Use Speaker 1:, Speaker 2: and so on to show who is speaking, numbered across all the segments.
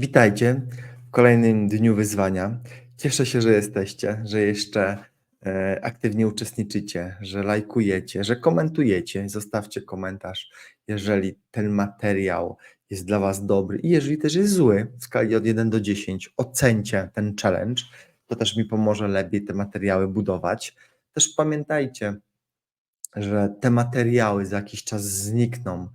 Speaker 1: Witajcie w kolejnym dniu wyzwania. Cieszę się, że jesteście, że jeszcze e, aktywnie uczestniczycie, że lajkujecie, że komentujecie. Zostawcie komentarz, jeżeli ten materiał jest dla Was dobry i jeżeli też jest zły, w skali od 1 do 10, ocencie ten challenge. To też mi pomoże lepiej te materiały budować. Też pamiętajcie, że te materiały za jakiś czas znikną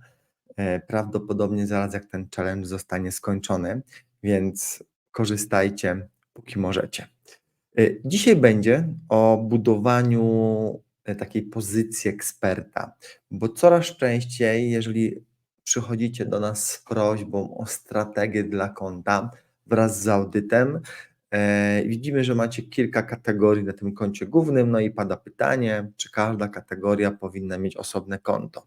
Speaker 1: E, prawdopodobnie zaraz jak ten challenge zostanie skończony, więc korzystajcie póki możecie. E, dzisiaj będzie o budowaniu e, takiej pozycji eksperta, bo coraz częściej, jeżeli przychodzicie do nas z prośbą o strategię dla konta wraz z audytem, widzimy, że macie kilka kategorii na tym koncie głównym, no i pada pytanie, czy każda kategoria powinna mieć osobne konto.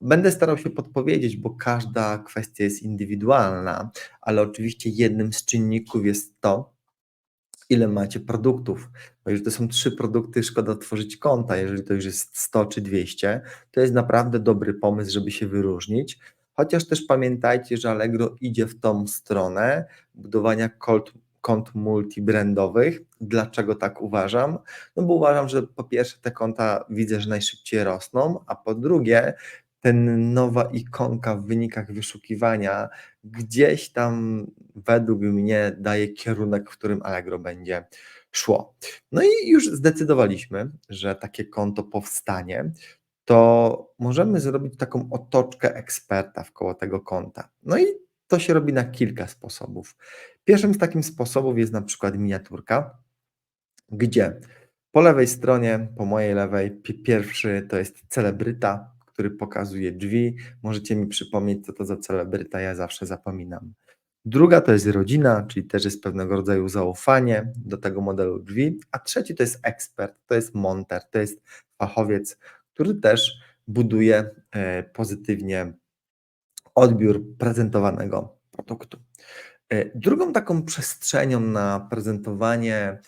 Speaker 1: Będę starał się podpowiedzieć, bo każda kwestia jest indywidualna, ale oczywiście jednym z czynników jest to, ile macie produktów. Bo jeżeli to są trzy produkty, szkoda tworzyć konta. Jeżeli to już jest 100 czy 200, to jest naprawdę dobry pomysł, żeby się wyróżnić. Chociaż też pamiętajcie, że Allegro idzie w tą stronę budowania kont, kont multibrandowych. Dlaczego tak uważam? No bo uważam, że po pierwsze te konta widzę, że najszybciej rosną, a po drugie ten nowa ikonka w wynikach wyszukiwania gdzieś tam według mnie daje kierunek, w którym Allegro będzie szło. No i już zdecydowaliśmy, że takie konto powstanie, to możemy zrobić taką otoczkę eksperta wkoło tego konta. No i to się robi na kilka sposobów. Pierwszym z takich sposobów jest na przykład miniaturka, gdzie po lewej stronie, po mojej lewej, pierwszy to jest celebryta, który pokazuje drzwi. Możecie mi przypomnieć, co to za celebryta, ja zawsze zapominam. Druga to jest rodzina, czyli też jest pewnego rodzaju zaufanie do tego modelu drzwi. A trzeci to jest ekspert, to jest monter, to jest fachowiec, który też buduje e, pozytywnie odbiór prezentowanego produktu. E, drugą taką przestrzenią na prezentowanie e,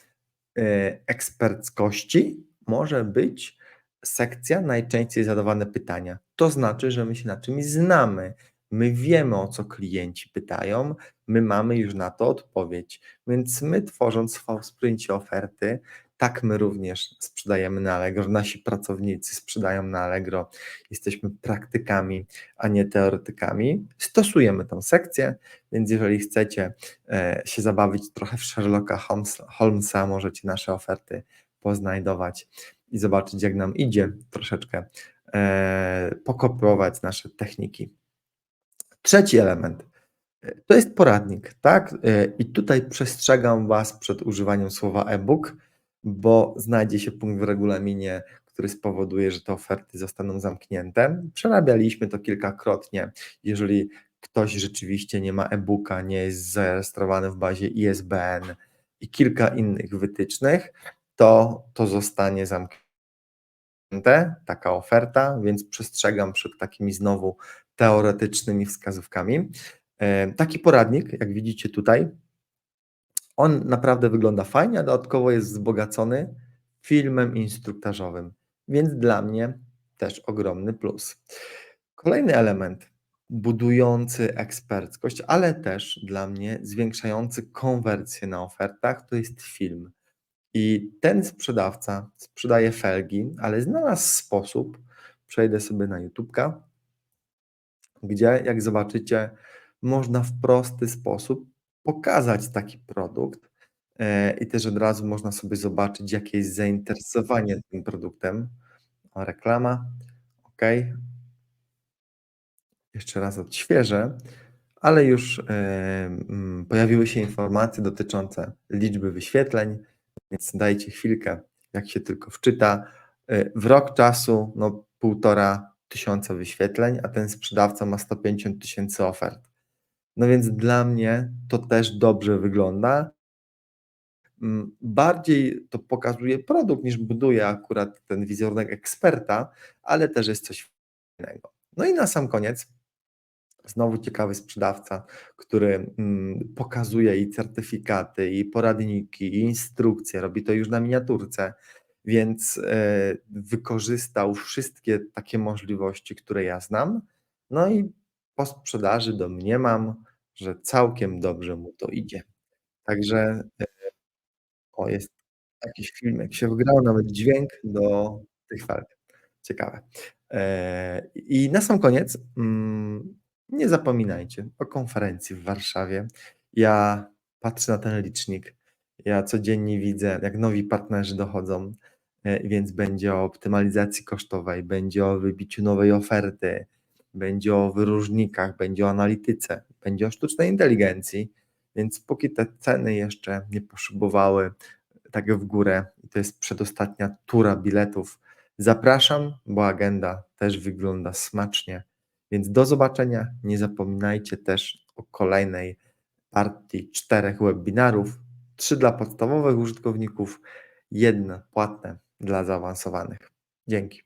Speaker 1: eksperckości może być sekcja najczęściej zadawane pytania. To znaczy, że my się na czymś znamy. My wiemy, o co klienci pytają, my mamy już na to odpowiedź. Więc my, tworząc w sprincie oferty, tak my również sprzedajemy na Allegro, nasi pracownicy sprzedają na Allegro, jesteśmy praktykami, a nie teoretykami. Stosujemy tą sekcję, więc jeżeli chcecie e, się zabawić trochę w Sherlocka Holmesa, możecie nasze oferty poznajdować i zobaczyć, jak nam idzie troszeczkę e, pokopiować nasze techniki. Trzeci element to jest poradnik, tak? E, I tutaj przestrzegam Was przed używaniem słowa e-book, bo znajdzie się punkt w regulaminie, który spowoduje, że te oferty zostaną zamknięte. Przerabialiśmy to kilkakrotnie. Jeżeli ktoś rzeczywiście nie ma e-booka, nie jest zarejestrowany w bazie ISBN i kilka innych wytycznych, to to zostanie zamknięte, taka oferta, więc przestrzegam przed takimi znowu teoretycznymi wskazówkami. E, taki poradnik, jak widzicie tutaj, on naprawdę wygląda fajnie, a dodatkowo jest wzbogacony filmem instruktażowym, więc dla mnie też ogromny plus. Kolejny element budujący eksperckość, ale też dla mnie zwiększający konwersję na ofertach, to jest film. I ten sprzedawca sprzedaje felgi, ale znalazł sposób, przejdę sobie na YouTube'ka, gdzie jak zobaczycie, można w prosty sposób pokazać taki produkt e, i też od razu można sobie zobaczyć, jakie jest zainteresowanie tym produktem. O, reklama, ok. Jeszcze raz odświeżę, ale już e, pojawiły się informacje dotyczące liczby wyświetleń, więc dajcie chwilkę, jak się tylko wczyta. Y, w rok czasu no półtora tysiąca wyświetleń, a ten sprzedawca ma 150 tysięcy ofert. No więc dla mnie to też dobrze wygląda. Mm, bardziej to pokazuje produkt niż buduje akurat ten wizerunek eksperta, ale też jest coś innego. No i na sam koniec Znowu ciekawy sprzedawca, który mm, pokazuje i certyfikaty, i poradniki, i instrukcje, robi to już na miniaturce, więc e, wykorzystał wszystkie takie możliwości, które ja znam. No i po sprzedaży domniemam, że całkiem dobrze mu to idzie. Także, e o, jest jakiś filmek się wgrał, nawet dźwięk do tych walk. Ciekawe. Eee, i na sam koniec, mm, nie zapominajcie o konferencji w Warszawie. Ja patrzę na ten licznik, ja codziennie widzę, jak nowi partnerzy dochodzą, e, więc będzie o optymalizacji kosztowej, będzie o wybiciu nowej oferty, będzie o wyróżnikach, będzie o analityce, będzie o sztucznej inteligencji, więc póki te ceny jeszcze nie poszybowały tak w górę to jest przedostatnia tura biletów, zapraszam, bo agenda też wygląda smacznie, więc do zobaczenia. Nie zapominajcie też o kolejnej partii 4 webinarów, 3 dla podstawowych użytkowników, 1 płatne dla zaawansowanych. Dzięki.